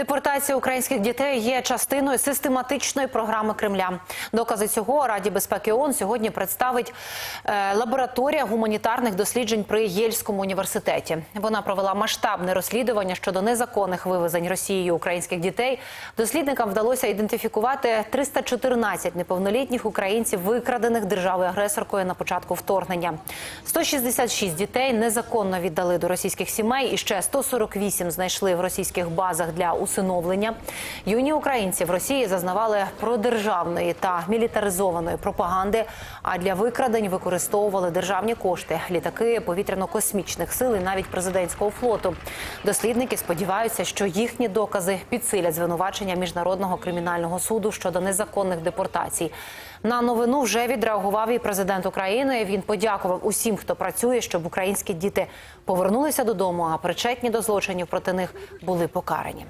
Депортація українських дітей є частиною систематичної програми Кремля. Докази цього Раді безпеки ООН сьогодні представить е, лабораторія гуманітарних досліджень при Єльському університеті. Вона провела масштабне розслідування щодо незаконних вивезень Росією українських дітей. Дослідникам вдалося ідентифікувати 314 неповнолітніх українців, викрадених державою агресоркою на початку вторгнення. 166 дітей незаконно віддали до російських сімей, і ще 148 знайшли в російських базах для усиновлення. Юні українці в Росії зазнавали продержавної та мілітаризованої пропаганди. А для викрадень використовували державні кошти, літаки повітряно-космічних сил і навіть президентського флоту. Дослідники сподіваються, що їхні докази підсилять звинувачення міжнародного кримінального суду щодо незаконних депортацій. На новину вже відреагував і президент України. Він подякував усім, хто працює, щоб українські діти повернулися додому, а причетні до злочинів проти них були покарані.